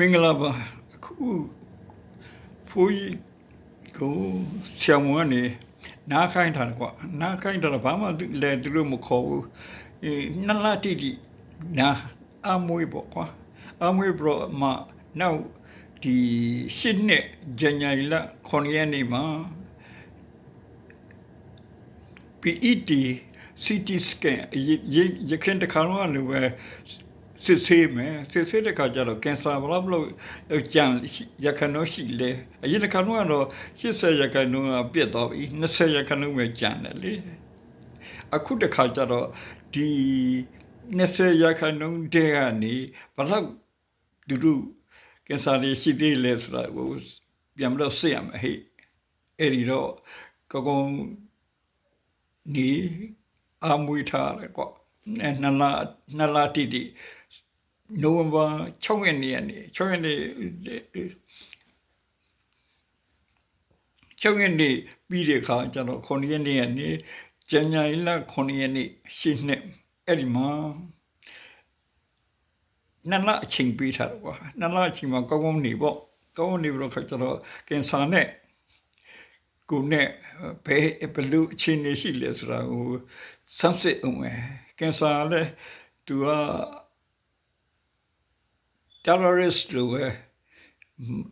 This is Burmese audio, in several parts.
မင်္ဂလာပါအခုဖိုးကြီးကိုဆံမွန်းနေနားခိုင်းထားတယ်ကွာနားခိုင်းထားတာဘာမှလဲသူတို့မခေါ်ဘူးအေးနှစ်လတိတိနာအမွေးပေါ့ကွာအမွေးဘရောမနောက်ဒီရှစ်နှစ်ဇန်နဝါရီလ9ရက်နေ့မှာ PET CT scan ရရရခင်တခါတော့လည်းပဲ စစ်ဆေးမယ်စစ်ဆေးတဲ့ခါကျတော့ကင်ဆာဘလောက်ဘလောက်ကြံရခဏရှိလေအရင်တစ်ခါတော့80ရခဏကပြတ်သွားပြီ20ရခဏပဲကြံတယ်လေအခုတစ်ခါကျတော့ဒီ20ရခဏတဲကနေဘလောက်သူတို့ကင်ဆာတွေရှိသေးလဲဆိုတာကိုပြန်ပြီးတော့စစ်ရမယ်ဟဲ့အဲ့ဒီတော့ကောကောနေအမွေထားတယ်ကွအဲနလာနလာတီတီ နိုဝင်ဘာ6ရက်နေ့ကနေ6ရက်နေ့6ရက်နေ့ပြီးတဲ့အခါကျတော့9ရက်နေ့ကနေဇန်နဝါရီလ9ရက်နေ့ရှင်းနှစ်အဲ့ဒီမှာနလာအချိန်ပေးထားတယ်ကွာနလာအချိန်မှာကောင်းကောင်းနေပေါ့ကောင်းကောင်းနေပြီးတော့ခါကျတော့ကင်ဆာနဲ့ကိုနဲ့ဘယ်ဘယ်လိုအခြေအနေရှိလဲဆိုတာကိုစမ်းစစ်အောင်ပဲကင်ဆာလည်းသူက terrorist လို့ပဲ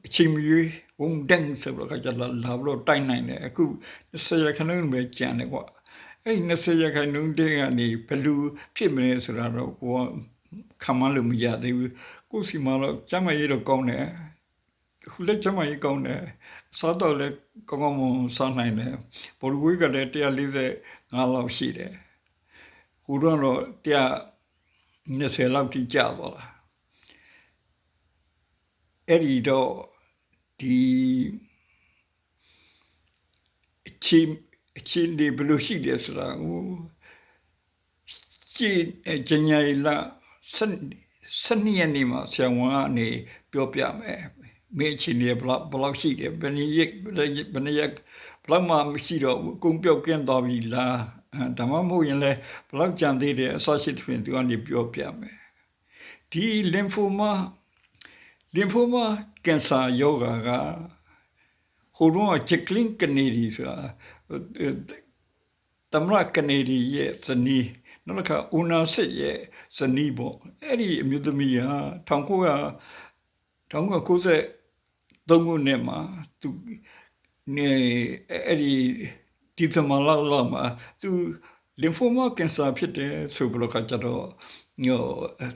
အချိန်မီဝန်ဒန်ဆိုတော့ကကြလာလာလို့တိုင်နိုင်တယ်အခု20ရခဏပဲကြံတယ်ကွာအဲ့20ရခဏတည်းကနေဘယ်လိုဖြစ်မလဲဆိုတာတော့ကိုကခံမလို့မရသေးဘူးကိုစီမတော့ကျမရေးတော့ကောင်းတယ်ခုလက်ကျမကြီးကောင်းတယ်စားတော့လည်းကောင်းကောင်းမွန်စားနိုင်တယ်ဘော်လဝေးကလည်း145လောက်ရှိတယ်ဟိုတော့တော့120လောက်ထိကျသွားတာ အဲ့ဒီတော့ဒီအချင်းအချင်းဒီဘယ်လိုရှိတယ်ဆိုတာဟိုရှင်းဂျန်ညာလာစနစနစ်နေမှာဆရာဝန်ကနေပြောပြမယ်မင်းအချင်းတွေဘလောက်ဘလောက်ရှိတယ်ဘယ်နည်းဘယ်နည်းဘလောက်မှမရှိတော့ဘူးအကုန်ပြောက်ကင်းသွားပြီလားဒါမှမဟုတ်ရင်လည်းဘလောက်ကြံသေးတယ်အစရှိသဖြင့်သူကနေပြောပြမယ်ဒီလင်ဖိုမာ လင်ဖိုမာကင်ဆာယောဂါကဟိုတော့ချက်ကလင်းကနေဒီဆိုတာတမရကနေဒီရဲ့ဇနီးနောက်တစ်ခါဦးနာစစ်ရဲ့ဇနီးပေါ့အဲ့ဒီအမျိုးသမီးဟာ1900 1990သုံးခုနှစ်မှာသူနေအဲ့ဒီဒီသမလာလာမှာသူလင်ဖိုမာကင်ဆာဖြစ်တယ်ဆိုပြီးတော့ကကြတော့ညို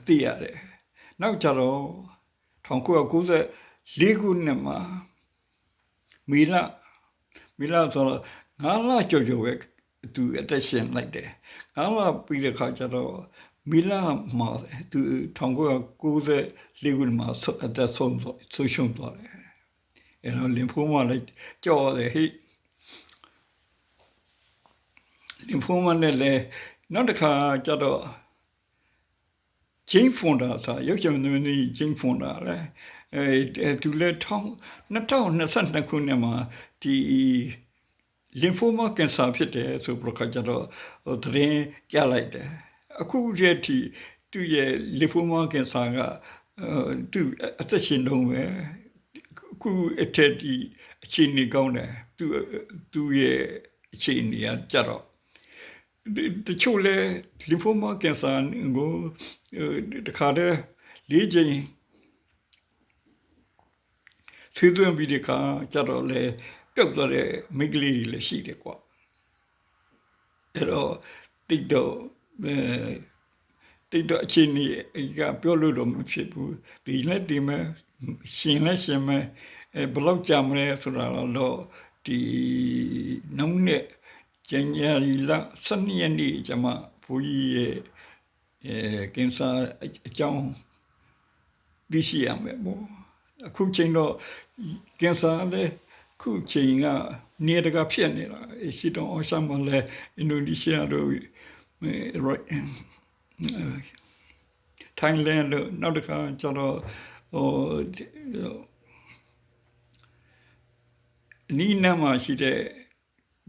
သိရတယ်နောက်ကြတော့ 1994ခုနှစ်မှာမီလာမီလာဆိုတော့ငါးလကြော်ကြော်ပဲသူအသက်ရှင်လိုက်တယ်ငါးလပြီးတဲ့ခါကျတော့မီလာမှာသူ1994ခုနှစ်မှာအသက်ဆုံးဆုံးရှုံးသွားတယ်အဲ့တော့လင်ဖိုးမလည်းကြော်တယ်ဟိလင်ဖိုးမနဲ့လည်းနောက်တစ်ခါကျတော့ ဂျင်းဖွန်တာဆိုရုပ်ရှင်သမီးဂျင်းဖွန်တာလေအဲသူလည်း2022ခုနှစ်မှာဒီလင်ဖိုမာကင်ဆာဖြစ်တယ်ဆိုပြီးတော့ကြတော့သတင်းကြားလိုက်တယ်အခုရက်ထိသူ့ရဲ့လင်ဖိုမာကင်ဆာကသူအသက်ရှင်တော့ပဲခုအထက်ဒီအခြေအနေကောင်းတယ်သူသူရဲ့အခြေအနေကကြတော့ တချို့လဲလီဖိုမာကင်ဆာကိုတခါတည်းလေးချိန်သွေးသွင်းပြီးဒီခါကြတော့လဲပြုတ်သွားတဲ့မိန်းကလေးတွေလည်းရှိတယ်ကွာအဲ့တော့တိတ်တော့အဲတိတ်တော့အချင်းကြီးကပြောလို့တော့မဖြစ်ဘူးဒီလက်ဒီမဲ့ရှင်လဲရှင်မဲ့အဲဘလောက်ကြာမလဲဆိုတာတော့ဒီနှုံးနဲ့ ဇန်နဝါရီလ12ရက်နေ့ကျမှဘုန်းကြီးရဲ့အဲကင်ဆာအကြောင်းသိရှိရမယ်ပေါ့အခုချိန်တော့ကင်ဆာလည်းခုချိန်ကနေတကဖြစ်နေတာရှိတော့အရှမ်းမလဲအင်ဒိုနီးရှားတို့ထိုင်းလန်တို့နောက်တစ်ခါကျတော့ဟိုနီးနားမှာရှိတဲ့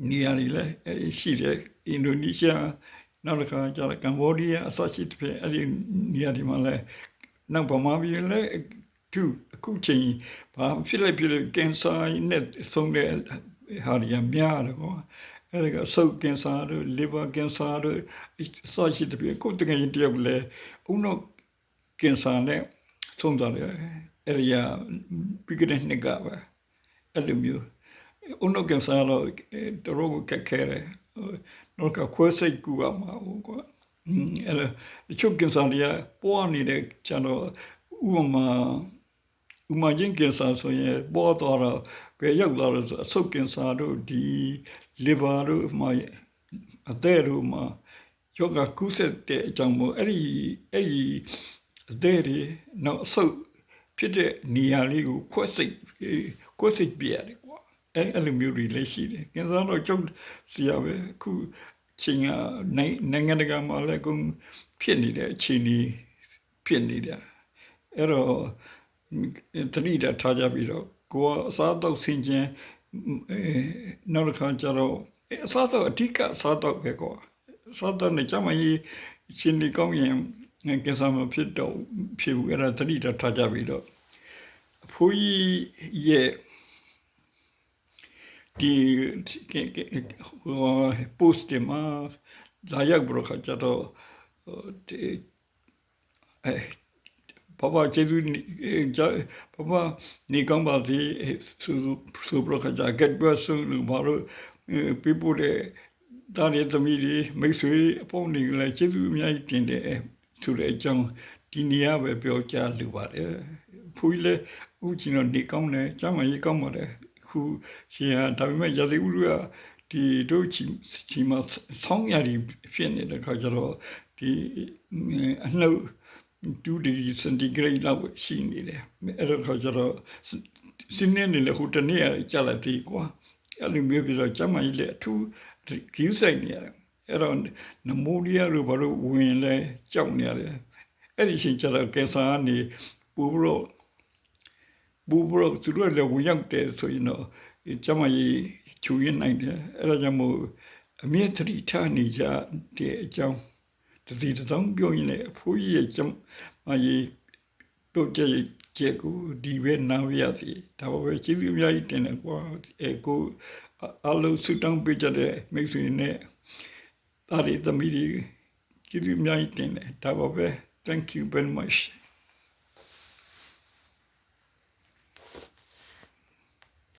နေရာတွေလည်းရှိတယ်အင်ဒိုနီးရှားနောက်တစ်ခါကျတော့ကမ္ဘောဒီးယားအစရှိတဲ့အဲ့ဒီနေရာတွေမှာလည်းနောက်ဗမာပြည်လည်းသူအခုချိန်ဘာဖြစ်လိုက်ဖြစ်လို့ကင်ဆာနဲ့ဆုံးတဲ့ဟာတွေများတယ်ကွာအဲ့ဒါကဆုပ်ကင်ဆာတို့ liver ကင်ဆာတို့စရှိတဲ့ပြကိုယ်တကယ်တယောက်လဲဦးနောကင်ဆာနဲ့ဆုံးသွားတယ်အဲ့ဒီကပြီးကြတဲ့နှစ်ကပဲအဲ့လိုမျိုး ဦးနောကင်ဆာတော့တော်တော်ကက်ခဲတယ်တော့ကခွဲစိတ်ကူရမှာဟုတ်ကွာအဲ့ဒါတချို့ကင်ဆာတွေကပွားနေတဲ့ကျွန်တော်ဥပမာဥမာချင်းကင်ဆာဆိုရင်ပေါ်တော့ဘယ်ရောက်လာလို့ဆိုအဆုတ်ကင်ဆာတို့ဒီ liver တို့မှာအသေးတို့မှာယောဂကုသတဲ့အကြောင်းမို့အဲ့ဒီအဲ့ဒီအသေးတွေနောက်အဆုတ်ဖြစ်တဲ့နေရာလေးကိုခွက်စိတ်ခွက်စိတ်ပြရတယ်ကွာ အဲ့အဲ့လိုမျိုးတွေလည်းရှိတယ်ကင်ဆာတော့ကျုပ်စီရပဲအခုချိန်ကနိုင်ငံတကာမှာလည်းကုန်ဖြစ်နေတဲ့အခြေအနေဖြစ်နေတာအဲ့တော့တတိတထားကြပြီးတော့ကိုကအစားတော့ဆင်ခြင်အဲနောက်တစ်ခါကျတော့အစားတော့အဓိကအစားတော့ပဲကွာအစားတော့နေကြမကြီးရှင်ဒီကောင်းရင်ကင်ဆာမဖြစ်တော့ဖြစ်ဘူးအဲ့ဒါတတိတထားကြပြီးတော့အဖိုးကြီးရဲ့ ဒီဟို post မှာလာရောက်ပြီးတော့ခါကျတော့ဒီအဲဘာဘာကျေးဇူးဘာဘာနေကောင်းပါစေသူသူဘရခကြကက်ဘဆူလူဘာလို့ပြပို့တဲ့တားတဲ့သမီးတွေမိတ်ဆွေအပေါင်းတွေလည်းကျေးဇူးအများကြီးတင်တယ်ဆိုတဲ့အကြောင်းဒီနေရာပဲပြောကြလိုပါတယ်ဖူးလေဦးချင်တော့နေကောင်းတယ်ကျမ်းမကြီးကောင်းပါတယ် ခုရှင်ဟာဒါပေမဲ့ရာသီဥတုကဒီတို့ချီချီမဆောင်းရည်ဖြစ်နေတဲ့ခါကျတော့ဒီအနှုတ်2 degree centigrade လောက်ရှိနေတယ်အဲ့တော့ခါကျတော့စင်းနေလေဟိုတနေ့ကြာလာသေးကွာအဲ့လိုမျိုးပြီးတော့ကျမကြီးလေအထူးဂယူးဆိုင်နေရတယ်အဲ့တော့နမိုးလီယာလိုဘာလို့ဝင်လဲကြောက်နေရတယ်အဲ့ဒီချိန်ကျတော့ကင်ဆာကနေပူပြီးတော့ ပူပြီးတော့သူတို့လည်းဝင်ရောက်တယ်ဆိုရင်တော့ကျမကြီးချူရင်နိုင်တယ်အဲ့ဒါကြောင့်မို့အမြဲတတိထားနေကြတဲ့အကြောင်းတတိတောင်ပြောရင်လည်းအဖိုးကြီးရဲ့ကျမကြီးတို့ကြည့်ကြည့်ကိုဒီပဲနားရစီဒါပဲကျေးဇူးအများကြီးတင်တယ်ကွာအဲကိုအလုံးစုတောင်းပေးကြတဲ့မိတ်ဆွေနဲ့တာရီသမီးကြီးကျေးဇူးအများကြီးတင်တယ်ဒါပဲ thank you very much